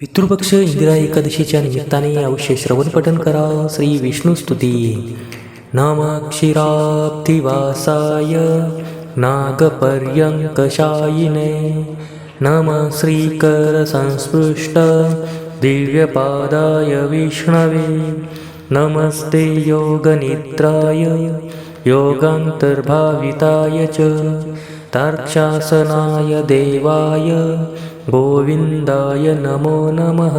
पितृपक्ष इंदिरा एकादशीच्या निमित्ताने अवश्य श्रवण पठन करा. श्री विष्णुस्तुती नम क्षीराब्धिवासाय नागपर्यङ्कशायिने नम श्रीकरसंस्पृष्ट दिव्यपादाय विष्णवे. नमस्ते योगनिद्राय योगान्तर्भाविताय च तार्क्षासनाय देवाय गोविन्दाय नमो नमः।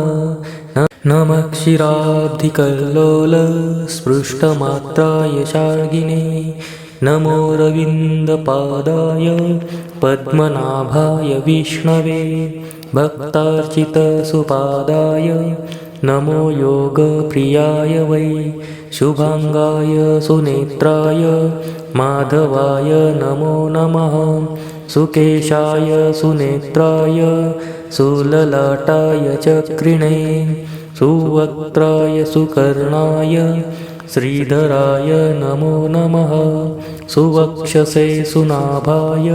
नमः क्षीराब्धिकल्लोलस्पृष्टमात्राय शार्गिने नमो रविन्दपादाय पद्मनाभाय विष्णवे। भक्तार्चितसुपादाय नमो योगप्रियाय वै शुभाङ्गाय सुनेत्राय माधवाय नमो नमः। सुकेशाय सुनेत्राय सुललाटाय चक्रिणे सुवक्त्राय सुकर्णाय श्रीधराय नमो नमः। सुवक्षसे सुनाभाय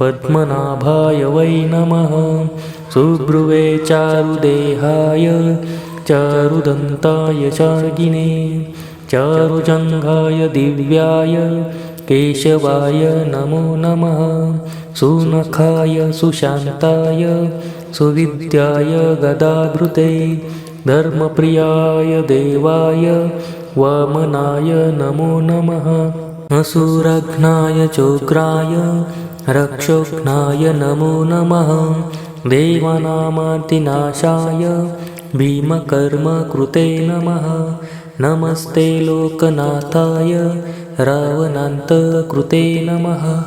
पद्मनाभाय वै नमः। सुब्रुवे चारुदेहाय चारुदन्ताय चार्गिने चारुजङ्घाय दिव्याय केशवाय नमो नमः। सुनखाय सुशान्ताय सुविद्याय गदाधृते धर्मप्रियाय देवाय वामनाय नमो नमः। असुरघ्नाय चोग्राय रक्षोघ्नाय नमो नमः। देवानामातिनाशाय भीमकर्मकृते नमः। नमस्ते लोकनाथाय। रावणान्तकृते नमः।